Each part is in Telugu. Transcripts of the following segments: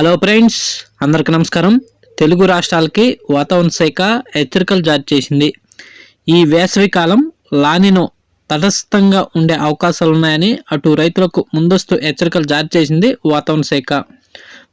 హలో ఫ్రెండ్స్ అందరికి నమస్కారం. తెలుగు రాష్ట్రాలకి వాతావరణ శాఖ హెచ్చరికలు జారీ చేసింది. ఈ వేసవి కాలం లానినో తటస్థంగా ఉండే అవకాశాలు ఉన్నాయని అటు రైతులకు ముందస్తు హెచ్చరికలు జారీ చేసింది వాతావరణ శాఖ.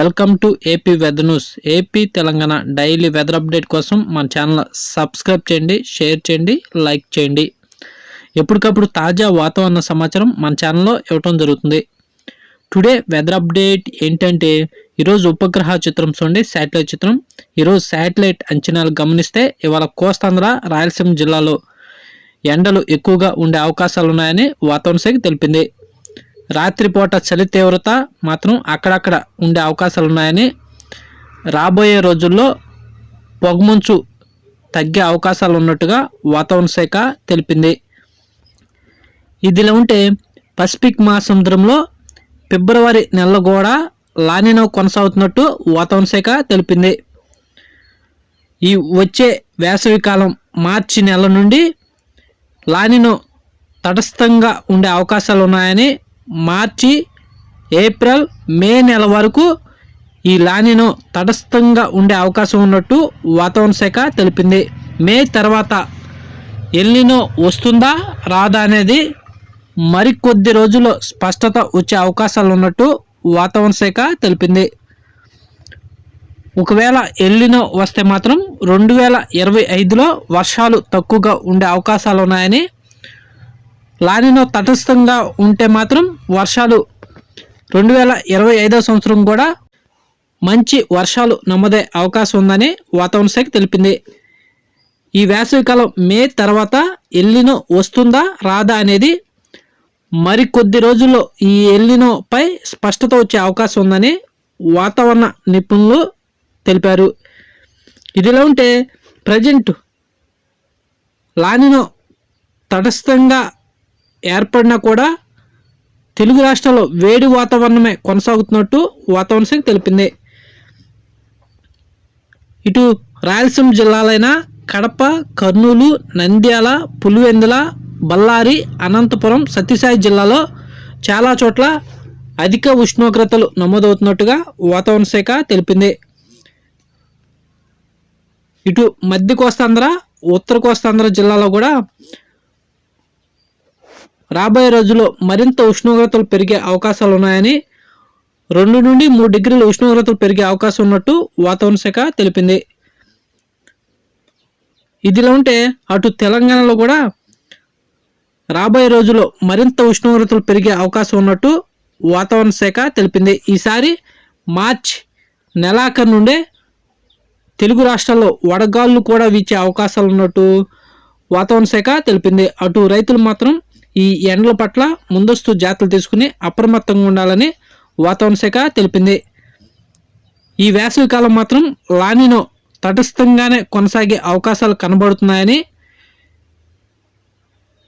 Welcome to AP weather news AP Telangana daily weather update కోసం మన ఛానల్ సబ్స్క్రైబ్ చేయండి షేర్ చేయండి లైక్ చేయండి. ఎప్పటికప్పుడు తాజా వాతావరణ సమాచారం మన ఛానల్లో ఇవ్వటం జరుగుతుంది. టుడే వెదర్ అప్డేట్ ఏంటంటే ఈరోజు ఉపగ్రహ చిత్రం చూడండి శాటిలైట్ చిత్రం. ఈరోజు శాటిలైట్ అంచనాలు గమనిస్తే ఇవాళ కోస్తాంధ్ర రాయలసీమ జిల్లాలో ఎండలు ఎక్కువగా ఉండే అవకాశాలు ఉన్నాయని వాతావరణ శాఖ తెలిపింది. రాత్రిపూట చలి తీవ్రత మాత్రం అక్కడక్కడ ఉండే అవకాశాలు ఉన్నాయని రాబోయే రోజుల్లో పొగమంచు తగ్గే అవకాశాలు ఉన్నట్టుగా వాతావరణ శాఖ తెలిపింది. ఇదిలా ఉంటే పసిఫిక్ మహాసముద్రంలో ఫిబ్రవరి నెలలో కూడా లానినో కొనసాగుతున్నట్టు వాతావరణ శాఖ తెలిపింది. ఈ వచ్చే వేసవి కాలం మార్చి నెల నుండి లానినో తటస్థంగా ఉండే అవకాశాలు ఉన్నాయని మార్చి ఏప్రిల్ మే నెల వరకు ఈ లానినో తటస్థంగా ఉండే అవకాశం ఉన్నట్టు వాతావరణ శాఖ తెలిపింది. మే తర్వాత ఎల్లినో వస్తుందా రాదా అనేది మరికొద్ది రోజుల్లో స్పష్టత వచ్చే అవకాశాలు ఉన్నట్టు వాతావరణ శాఖ తెలిపింది. ఒకవేళ ఎల్లినో వస్తే మాత్రం రెండు వేల ఇరవై ఐదులో వర్షాలు తక్కువగా ఉండే అవకాశాలు ఉన్నాయని లానినో తటస్థంగా ఉంటే మాత్రం వర్షాలు రెండు వేల ఇరవై ఐదో సంవత్సరం కూడా మంచి వర్షాలు నమ్మదే అవకాశం ఉందని వాతావరణ శాఖ తెలిపింది. ఈ వేసవికాలం మే తర్వాత ఎల్లినో వస్తుందా రాదా అనేది మరికొద్ది రోజుల్లో ఈ ఎల్లినోపై స్పష్టత వచ్చే అవకాశం ఉందని వాతావరణ నిపుణులు తెలిపారు. ఇదిలా ఉంటే ప్రజెంట్ లానినో తటస్థంగా ఏర్పడినా కూడా తెలుగు రాష్ట్రాల్లో వేడి వాతావరణమే కొనసాగుతున్నట్టు వాతావరణ శాఖ తెలిపింది. ఇటు రాయలసీమ జిల్లాలైన కడప కర్నూలు నంద్యాల పులివెందుల బళ్ళారి అనంతపురం సత్యసాయి జిల్లాలో చాలా చోట్ల అధిక ఉష్ణోగ్రతలు నమోదవుతున్నట్టుగా వాతావరణ శాఖ తెలిపింది. ఇటు మధ్య కోస్తాంధ్ర ఉత్తర కోస్తాంధ్ర జిల్లాలో కూడా రాబోయే రోజుల్లో మరింత ఉష్ణోగ్రతలు పెరిగే అవకాశాలు ఉన్నాయని రెండు నుండి మూడు డిగ్రీల ఉష్ణోగ్రతలు పెరిగే అవకాశం ఉన్నట్టు వాతావరణ శాఖ తెలిపింది. ఇదిలా ఉంటే అటు తెలంగాణలో కూడా రాబోయే రోజుల్లో మరింత ఉష్ణోగ్రతలు పెరిగే అవకాశం ఉన్నట్టు వాతావరణ శాఖ తెలిపింది. ఈసారి మార్చ్ నెలాఖరు నుండే తెలుగు రాష్ట్రాల్లో వడగాళ్ళు కూడా వీచే అవకాశాలు ఉన్నట్టు వాతావరణ శాఖ తెలిపింది. అటు రైతులు మాత్రం ఈ ఎండల పట్ల ముందస్తు జాగ్రత్తలు తీసుకుని అప్రమత్తంగా ఉండాలని వాతావరణ శాఖ తెలిపింది. ఈ వేసవి కాలం మాత్రం లానినో తటస్థంగానే కొనసాగే అవకాశాలు కనబడుతున్నాయని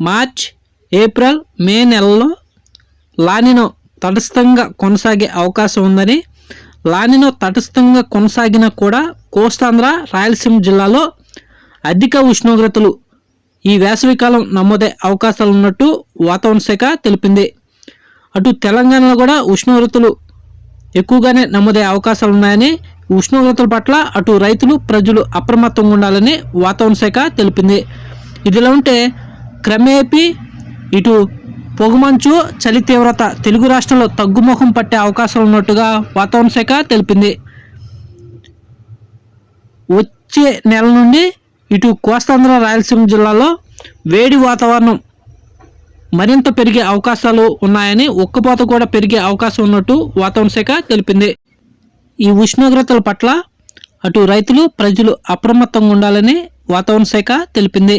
మార్చ్ ఏప్రిల్ మే నెలలో లానినో తటస్థంగా కొనసాగే అవకాశం ఉందని లానినో తటస్థంగా కొనసాగినా కూడా కోస్తాంధ్ర రాయలసీమ జిల్లాలో అధిక ఉష్ణోగ్రతలు ఈ వేసవికాలం నమోదే అవకాశాలు ఉన్నట్టు వాతావరణ శాఖ తెలిపింది. అటు తెలంగాణలో కూడా ఉష్ణోగ్రతలు ఎక్కువగానే నమోదే అవకాశాలు ఉన్నాయని ఉష్ణోగ్రతల పట్ల అటు రైతులు ప్రజలు అప్రమత్తంగా ఉండాలని వాతావరణ శాఖ తెలిపింది. ఇదిలా ఉంటే క్రమేపీ ఇటు పొగమంచు చలి తీవ్రత తెలుగు రాష్ట్రంలో తగ్గుముఖం పట్టే అవకాశాలు ఉన్నట్టుగా వాతావరణ శాఖ తెలిపింది. వచ్చే నెల నుండి ఇటు కోస్తాంధ్ర రాయలసీమ జిల్లాలో వేడి వాతావరణం మరింత పెరిగే అవకాశాలు ఉన్నాయని ఉక్కపోత కూడా పెరిగే అవకాశం ఉన్నట్టు వాతావరణ శాఖ తెలిపింది. ఈ ఉష్ణోగ్రతల పట్ల అటు రైతులు ప్రజలు అప్రమత్తంగా ఉండాలని వాతావరణ శాఖ తెలిపింది.